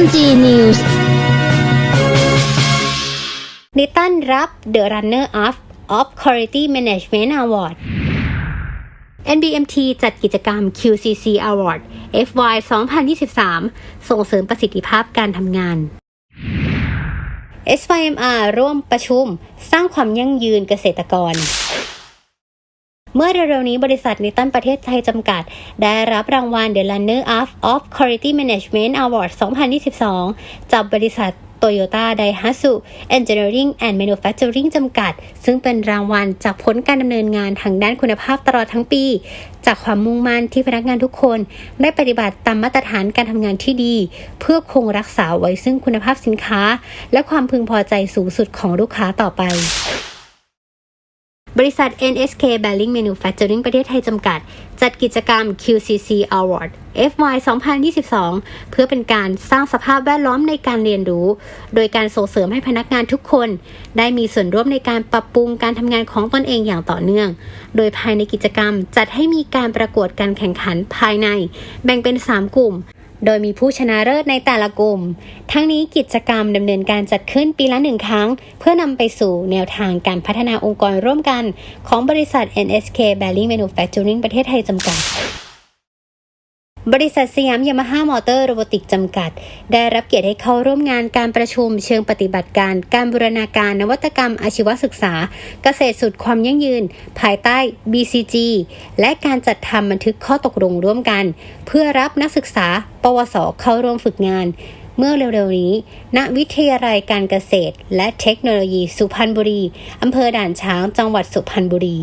อนจีนินิตันรับ The Runner of of Quality Management Award NBMT จัดกิจกรรม QCC Award FY 2023 ส่งเสริมประสิทธิภาพการทำงาน SYMR ร่วมประชุมสร้างความยั่งยืนเกษตรกร เมื่อเร็วๆนี้บริษัทนิตันประเทศไทยจำกัด ได้รับรางวัล The Runner Up of Quality Management Award 2022 จากบริษัท Toyota Daihatsu Engineering and Manufacturing จำกัด ซึ่งเป็นรางวัลจากผลการดำเนินงานทางด้านคุณภาพตลอดทั้งปี จากความมุ่งมั่นที่พนักงานทุกคน ได้ปฏิบัติตามมาตรฐานการทำงานที่ดี เพื่อคงรักษาไว้ซึ่งคุณภาพสินค้า และความพึงพอใจสูงสุดของลูกค้าต่อไป บริษัท NSK Bearing Manufacturing ประเทศไทยจำกัด จัดกิจกรรม QCC Award FY 2022 เพื่อเป็นการสร้างสภาพแวดล้อมในการเรียนรู้ โดยการส่งเสริมให้พนักงานทุกคน ได้มีส่วนร่วมในการปรับปรุงการทำงานของตนเองอย่างต่อเนื่อง โดยภายในกิจกรรมจัดให้มีการประกวดการแข่งขันภายใน แบ่งเป็น 3 กลุ่ม โดยมีผู้ชนะเลิศในแต่ละกลุ่ม ทั้งนี้กิจกรรมดำเนินการจัดขึ้นปีละหนึ่งครั้ง เพื่อนำไปสู่แนวทางการพัฒนาองค์กรร่วมกัน ของบริษัท NSK Bearing Manufacturing ประเทศไทยจำกัด บริษัทสยามยามาฮ่ามอเตอร์โรบอติกจำกัด ได้รับเกียรติให้เข้าร่วมงานการประชุมเชิงปฏิบัติการ การบูรณาการนวัตกรรมอาชีวศึกษา เกษตรสุดความยั่งยืน ภายใต้ BCG และการจัดทำบันทึกข้อตกลงร่วมกัน เพื่อรับนักศึกษา ปวส เข้าร่วมฝึกงานเมื่อเร็วๆนี้ ณ วิทยาลัยการเกษตร และเทคโนโลยีสุพรรณบุรี อำเภอด่านช้าง จังหวัดสุพรรณบุรี